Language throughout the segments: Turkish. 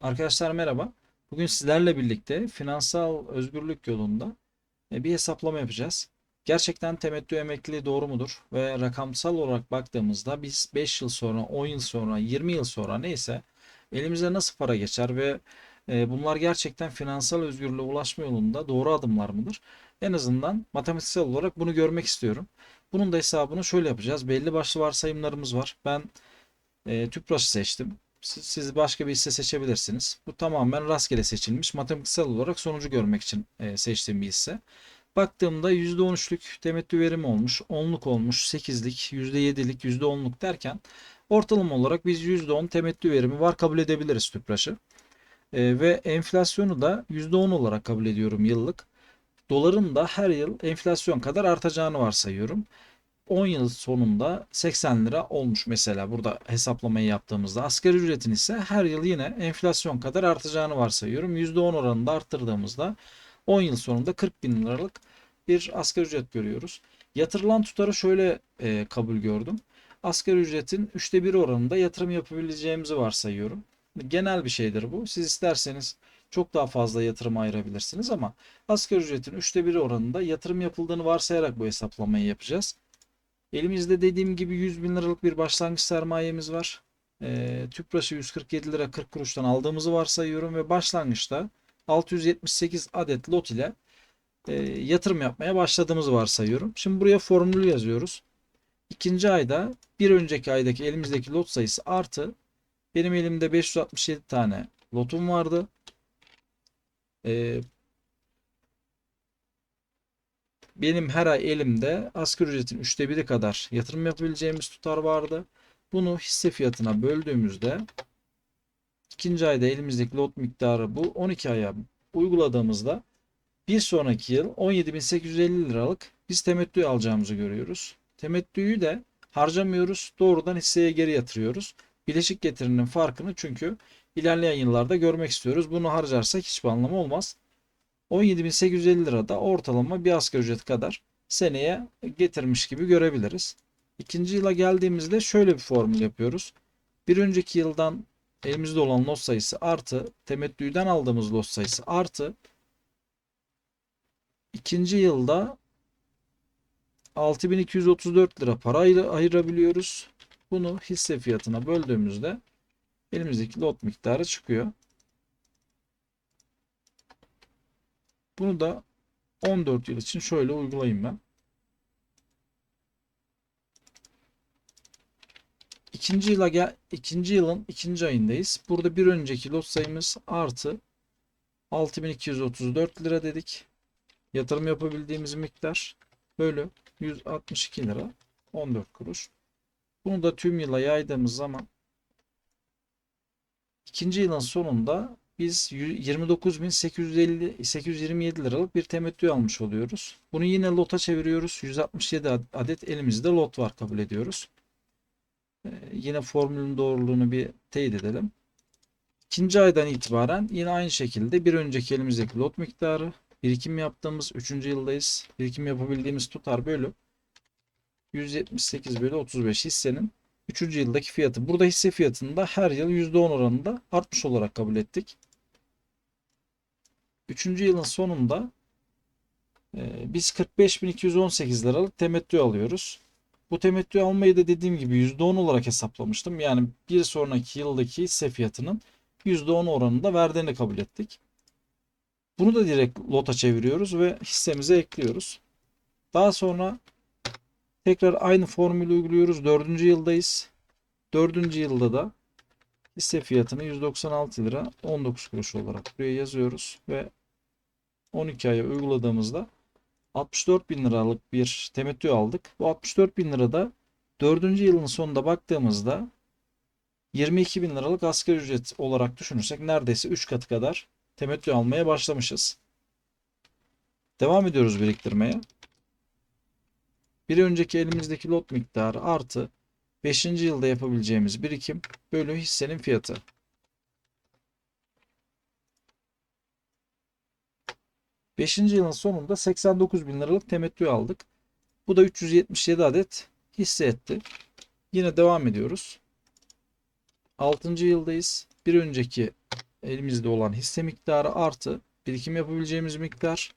Arkadaşlar merhaba. Bugün sizlerle birlikte finansal özgürlük yolunda e, bir hesaplama yapacağız. Gerçekten temettü emekliliği doğru mudur? Ve rakamsal olarak baktığımızda biz 5 yıl sonra, 10 yıl sonra, 20 yıl sonra neyse elimize nasıl para geçer ve e, bunlar gerçekten finansal özgürlüğe ulaşma yolunda doğru adımlar mıdır? En azından matematiksel olarak bunu görmek istiyorum. Bunun da hesabını şöyle yapacağız. Belli başlı varsayımlarımız var. Ben e, TÜPRAŞ'ı seçtim. Siz, başka bir hisse seçebilirsiniz. Bu tamamen rastgele seçilmiş. Matematiksel olarak sonucu görmek için e, seçtiğim bir hisse. Baktığımda %13'lük temettü verimi olmuş. 10'luk olmuş. 8'lik, %7'lik, %10'luk derken ortalama olarak biz %10 temettü verimi var kabul edebiliriz TÜPRAŞ'ı. E, ve enflasyonu da %10 olarak kabul ediyorum yıllık. Doların da her yıl enflasyon kadar artacağını varsayıyorum. 10 yıl sonunda 80 lira olmuş mesela burada hesaplamayı yaptığımızda. Asgari ücretin ise her yıl yine enflasyon kadar artacağını varsayıyorum. %10 oranında arttırdığımızda 10 yıl sonunda 40 bin liralık bir asgari ücret görüyoruz. Yatırılan tutarı şöyle e, kabul gördüm. Asgari ücretin 3'te 1 oranında yatırım yapabileceğimizi varsayıyorum. Genel bir şeydir bu. Siz isterseniz çok daha fazla yatırım ayırabilirsiniz ama asgari ücretin 3'te 1 oranında yatırım yapıldığını varsayarak bu hesaplamayı yapacağız. Elimizde dediğim gibi 100 bin liralık bir başlangıç sermayemiz var. E, Tüpraş'ı 147 lira 40 kuruştan aldığımızı varsayıyorum ve başlangıçta 678 adet lot ile e, yatırım yapmaya başladığımızı varsayıyorum. Şimdi buraya formülü yazıyoruz. İkinci ayda bir önceki aydaki elimizdeki lot sayısı artı benim elimde 567 tane lotum vardı. E, benim her ay elimde asgari ücretin üçte biri kadar yatırım yapabileceğimiz tutar vardı. Bunu hisse fiyatına böldüğümüzde ikinci ayda elimizdeki lot miktarı bu 12 aya uyguladığımızda bir sonraki yıl 17.850 liralık biz temettü alacağımızı görüyoruz. Temettüyü de harcamıyoruz. Doğrudan hisseye geri yatırıyoruz. Bileşik getirinin farkını çünkü ilerleyen yıllarda görmek istiyoruz. Bunu harcarsak hiçbir anlamı olmaz. 17.850 lira da ortalama bir asgari ücret kadar seneye getirmiş gibi görebiliriz. İkinci yıla geldiğimizde şöyle bir formül yapıyoruz. Bir önceki yıldan elimizde olan lot sayısı artı temettüden aldığımız lot sayısı artı ikinci yılda 6234 lira para ayırabiliyoruz. Bunu hisse fiyatına böldüğümüzde elimizdeki lot miktarı çıkıyor. Bunu da 14 yıl için şöyle uygulayayım ben. İkinci yıla gel ikinci yılın ikinci ayındayız. Burada bir önceki lot sayımız artı 6234 lira dedik. Yatırım yapabildiğimiz miktar bölü 162 lira 14 kuruş. Bunu da tüm yıla yaydığımız zaman ikinci yılın sonunda biz 29.850 827 liralık bir temettü almış oluyoruz. Bunu yine lota çeviriyoruz. 167 adet elimizde lot var kabul ediyoruz. Ee, yine formülün doğruluğunu bir teyit edelim. İkinci aydan itibaren yine aynı şekilde bir önceki elimizdeki lot miktarı birikim yaptığımız 3. yıldayız. Birikim yapabildiğimiz tutar bölü 178 bölü 35 hissenin 3. yıldaki fiyatı. Burada hisse fiyatında her yıl %10 oranında artmış olarak kabul ettik. Üçüncü yılın sonunda e, biz 45.218 liralık temettü alıyoruz. Bu temettü almayı da dediğim gibi %10 olarak hesaplamıştım. Yani bir sonraki yıldaki hisse fiyatının %10 oranında verdiğini kabul ettik. Bunu da direkt lota çeviriyoruz ve hissemize ekliyoruz. Daha sonra tekrar aynı formülü uyguluyoruz. Dördüncü yıldayız. Dördüncü yılda da hisse fiyatını 196 lira 19 kuruş olarak buraya yazıyoruz ve 12 aya uyguladığımızda 64 bin liralık bir temettü aldık. Bu 64 bin lirada 4. yılın sonunda baktığımızda 22 bin liralık asgari ücret olarak düşünürsek neredeyse 3 katı kadar temettü almaya başlamışız. Devam ediyoruz biriktirmeye. Bir önceki elimizdeki lot miktarı artı 5. yılda yapabileceğimiz birikim bölü hissenin fiyatı. 5. yılın sonunda 89 bin liralık temettü aldık. Bu da 377 adet hisse etti. Yine devam ediyoruz. 6. yıldayız. Bir önceki elimizde olan hisse miktarı artı birikim yapabileceğimiz miktar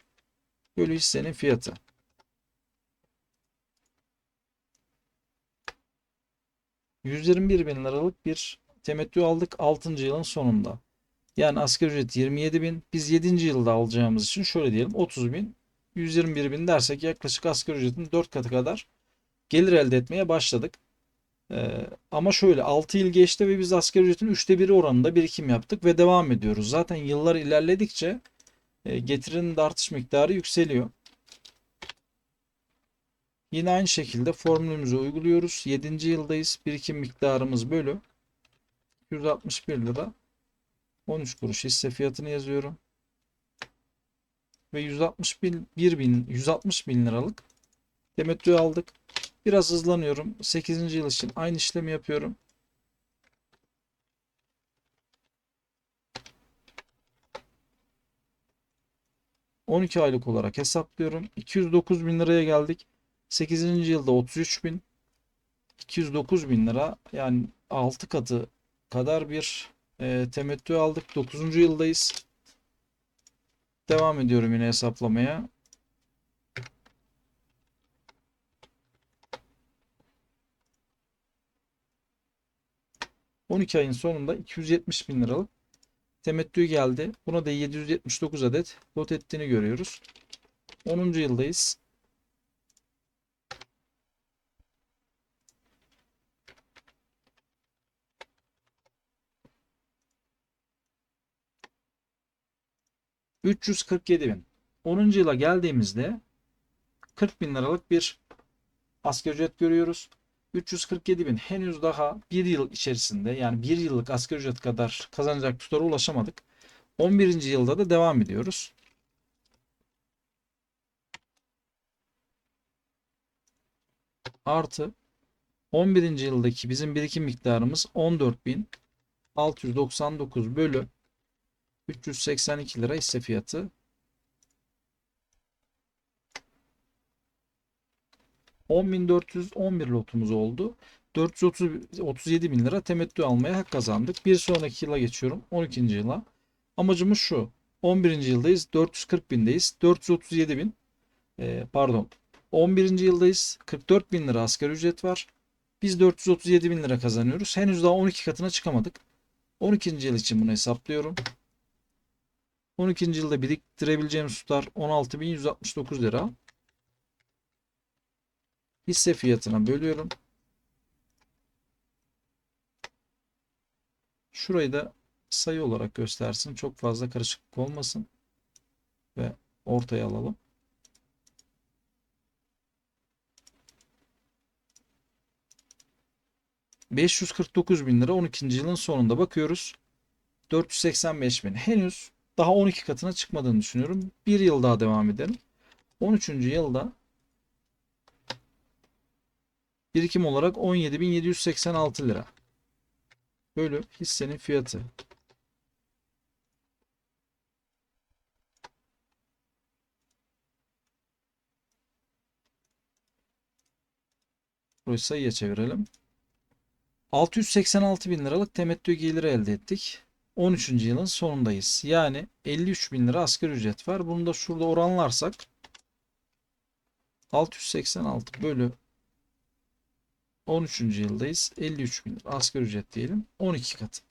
bölü hissenin fiyatı. ...121 bin liralık bir temettü aldık 6. yılın sonunda. Yani asgari ücret 27 bin. Biz 7. yılda alacağımız için şöyle diyelim 30 bin. 121 bin dersek yaklaşık asgari ücretin 4 katı kadar gelir elde etmeye başladık. Ee, ama şöyle 6 yıl geçti ve biz asgari ücretin 3'te 1'i oranında birikim yaptık ve devam ediyoruz. Zaten yıllar ilerledikçe e, getirinin de artış miktarı yükseliyor. Yine aynı şekilde formülümüzü uyguluyoruz. 7. yıldayız. Birikim miktarımız bölü 161 lira 13 kuruş hisse fiyatını yazıyorum. Ve 161 bin 160 bin liralık temettü aldık. Biraz hızlanıyorum. 8. yıl için aynı işlemi yapıyorum. ...12 aylık olarak hesaplıyorum. 209 bin liraya geldik. 8. yılda 33 bin. 209 bin lira yani 6 katı kadar bir e, temettü aldık. 9. yıldayız. Devam ediyorum yine hesaplamaya. ...12 ayın sonunda 270 bin liralık temettü geldi. Buna da 779 adet lot ettiğini görüyoruz. 10. yıldayız. ...347 bin. 10. yıla geldiğimizde 40 bin liralık bir asgari ücret görüyoruz. 347 bin henüz daha bir yıl içerisinde yani bir yıllık asgari ücret kadar kazanacak tutara ulaşamadık. 11. yılda da devam ediyoruz. Artı 11. yıldaki bizim birikim miktarımız 14.699 bölü 382 lira hisse fiyatı 10.411 lotumuz oldu. 437 bin lira temettü almaya hak kazandık. Bir sonraki yıla geçiyorum. 12. yıla. Amacımız şu. 11. yıldayız. 440 bindeyiz. 437 bin e, pardon 11. yıldayız. 44 bin lira asgari ücret var. Biz 437 bin lira kazanıyoruz. Henüz daha 12 katına çıkamadık. 12. yıl için bunu hesaplıyorum. 12. yılda biriktirebileceğimiz tutar 16.169 lira. Hisse fiyatına bölüyorum. Şurayı da sayı olarak göstersin. Çok fazla karışıklık olmasın. Ve ortaya alalım. ...549 bin lira 12. yılın sonunda bakıyoruz. 485 bin. Henüz daha 12 katına çıkmadığını düşünüyorum. Bir yıl daha devam edelim. 13. yılda Birikim olarak 17.786 lira. Bölü hissenin fiyatı. Burayı sayıya çevirelim. 686 bin liralık temettü geliri elde ettik. 13. yılın sonundayız. Yani 53 bin lira asgari ücret var. Bunu da şurada oranlarsak 686 bölü 13. yıldayız. 53 bin asgari ücret diyelim. 12 katı.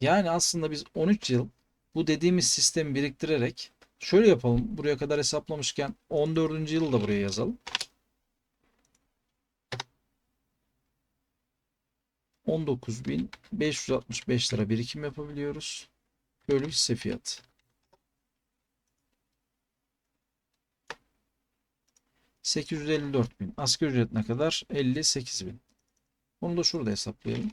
Yani aslında biz 13 yıl bu dediğimiz sistemi biriktirerek şöyle yapalım. Buraya kadar hesaplamışken 14. yılı da buraya yazalım. 19.565 lira birikim yapabiliyoruz. Bölü hisse fiyatı. 854 bin. Asgari ücret ne kadar? 58 bin. Bunu da şurada hesaplayalım.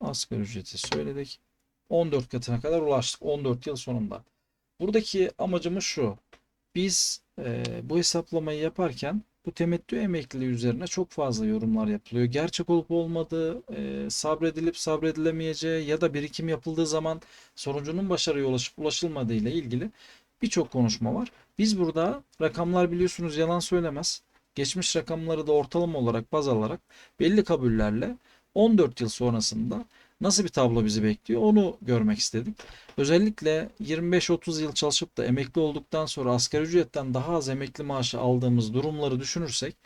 Asgari ücreti söyledik. 14 katına kadar ulaştık. 14 yıl sonunda. Buradaki amacımız şu. Biz e, bu hesaplamayı yaparken bu temettü emekliliği üzerine çok fazla yorumlar yapılıyor. Gerçek olup olmadığı, e, sabredilip sabredilemeyeceği ya da birikim yapıldığı zaman sonucunun başarıya ulaşıp ulaşılmadığı ile ilgili birçok konuşma var. Biz burada rakamlar biliyorsunuz yalan söylemez. geçmiş rakamları da ortalama olarak baz alarak belli kabullerle 14 yıl sonrasında nasıl bir tablo bizi bekliyor onu görmek istedik. Özellikle 25-30 yıl çalışıp da emekli olduktan sonra asgari ücretten daha az emekli maaşı aldığımız durumları düşünürsek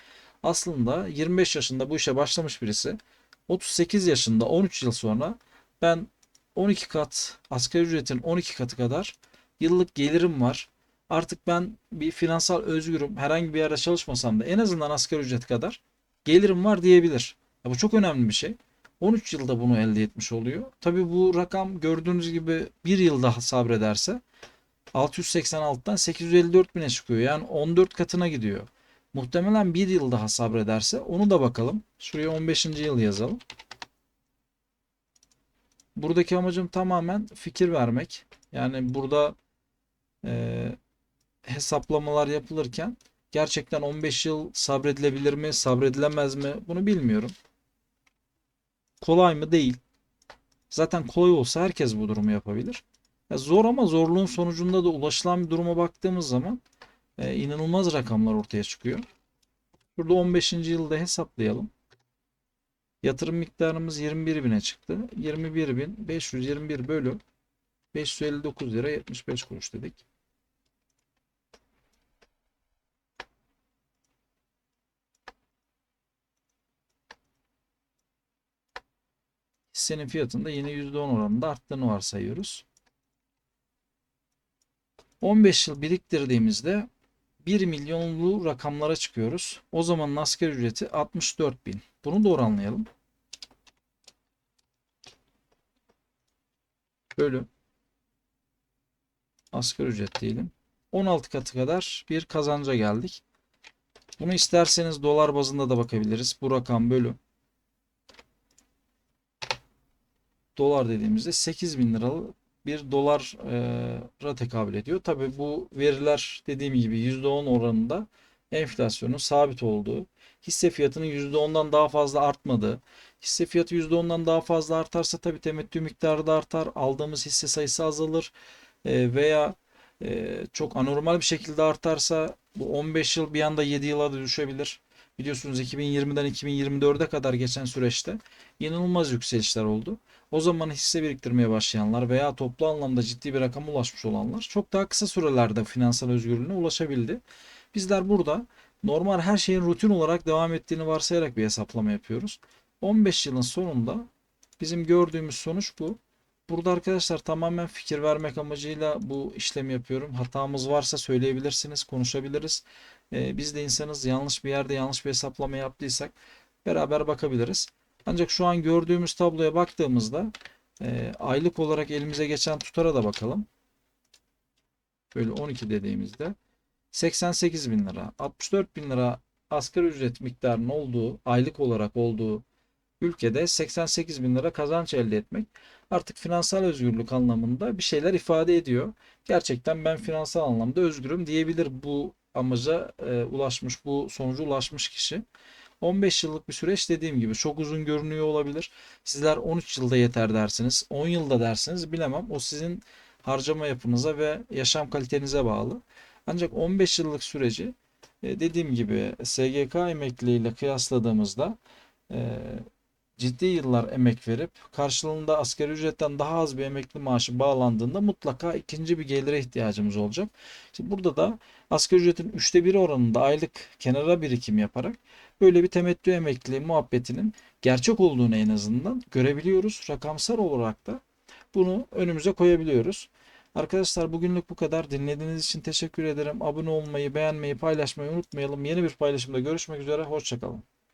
aslında 25 yaşında bu işe başlamış birisi 38 yaşında 13 yıl sonra ben 12 kat asgari ücretin 12 katı kadar yıllık gelirim var. Artık ben bir finansal özgürüm. Herhangi bir yerde çalışmasam da en azından asgari ücret kadar gelirim var diyebilir. Ya bu çok önemli bir şey. 13 yılda bunu elde etmiş oluyor. Tabi bu rakam gördüğünüz gibi bir yıl daha sabrederse 686'dan 854 bine çıkıyor. Yani 14 katına gidiyor. Muhtemelen bir yıl daha sabrederse onu da bakalım. Şuraya 15. yıl yazalım. Buradaki amacım tamamen fikir vermek. Yani burada e, hesaplamalar yapılırken gerçekten 15 yıl sabredilebilir mi, sabredilemez mi bunu bilmiyorum. Kolay mı? Değil. Zaten kolay olsa herkes bu durumu yapabilir. Ya zor ama zorluğun sonucunda da ulaşılan bir duruma baktığımız zaman e, inanılmaz rakamlar ortaya çıkıyor. Burada 15. yılda hesaplayalım. Yatırım miktarımız 21 bine çıktı. 21.521 bölü 559 lira 75 kuruş dedik. Hissenin fiyatında yine %10 oranında arttığını varsayıyoruz. 15 yıl biriktirdiğimizde 1 milyonlu rakamlara çıkıyoruz. O zaman asgari ücreti 64 bin. Bunu da oranlayalım. Bölü asgari ücret diyelim. 16 katı kadar bir kazanca geldik. Bunu isterseniz dolar bazında da bakabiliriz. Bu rakam bölü dolar dediğimizde 8 bin liralık bir dolara tekabül ediyor. Tabii bu veriler dediğim gibi %10 oranında enflasyonun sabit olduğu, hisse fiyatının %10'dan daha fazla artmadığı, hisse fiyatı %10'dan daha fazla artarsa tabii temettü miktarı da artar, aldığımız hisse sayısı azalır e, veya e, çok anormal bir şekilde artarsa bu 15 yıl bir anda 7 yıla da düşebilir. Biliyorsunuz 2020'den 2024'e kadar geçen süreçte inanılmaz yükselişler oldu. O zaman hisse biriktirmeye başlayanlar veya toplu anlamda ciddi bir rakama ulaşmış olanlar çok daha kısa sürelerde finansal özgürlüğüne ulaşabildi. Bizler burada normal her şeyin rutin olarak devam ettiğini varsayarak bir hesaplama yapıyoruz. 15 yılın sonunda bizim gördüğümüz sonuç bu. Burada arkadaşlar tamamen fikir vermek amacıyla bu işlemi yapıyorum. Hatamız varsa söyleyebilirsiniz, konuşabiliriz. Ee, biz de insanız yanlış bir yerde yanlış bir hesaplama yaptıysak beraber bakabiliriz. Ancak şu an gördüğümüz tabloya baktığımızda e, aylık olarak elimize geçen tutara da bakalım. Böyle 12 dediğimizde 88 bin lira, 64 bin lira asgari ücret miktarının olduğu, aylık olarak olduğu ülkede 88 bin lira kazanç elde etmek artık finansal özgürlük anlamında bir şeyler ifade ediyor. Gerçekten ben finansal anlamda özgürüm diyebilir bu amaca e, ulaşmış, bu sonuca ulaşmış kişi. 15 yıllık bir süreç dediğim gibi çok uzun görünüyor olabilir. Sizler 13 yılda yeter dersiniz, 10 yılda dersiniz bilemem. O sizin harcama yapınıza ve yaşam kalitenize bağlı. Ancak 15 yıllık süreci e, dediğim gibi SGK emekliliğiyle kıyasladığımızda e, ciddi yıllar emek verip karşılığında asgari ücretten daha az bir emekli maaşı bağlandığında mutlaka ikinci bir gelire ihtiyacımız olacak. Şimdi burada da asgari ücretin üçte biri oranında aylık kenara birikim yaparak böyle bir temettü emekli muhabbetinin gerçek olduğunu en azından görebiliyoruz. Rakamsal olarak da bunu önümüze koyabiliyoruz. Arkadaşlar bugünlük bu kadar. Dinlediğiniz için teşekkür ederim. Abone olmayı, beğenmeyi, paylaşmayı unutmayalım. Yeni bir paylaşımda görüşmek üzere. Hoşçakalın.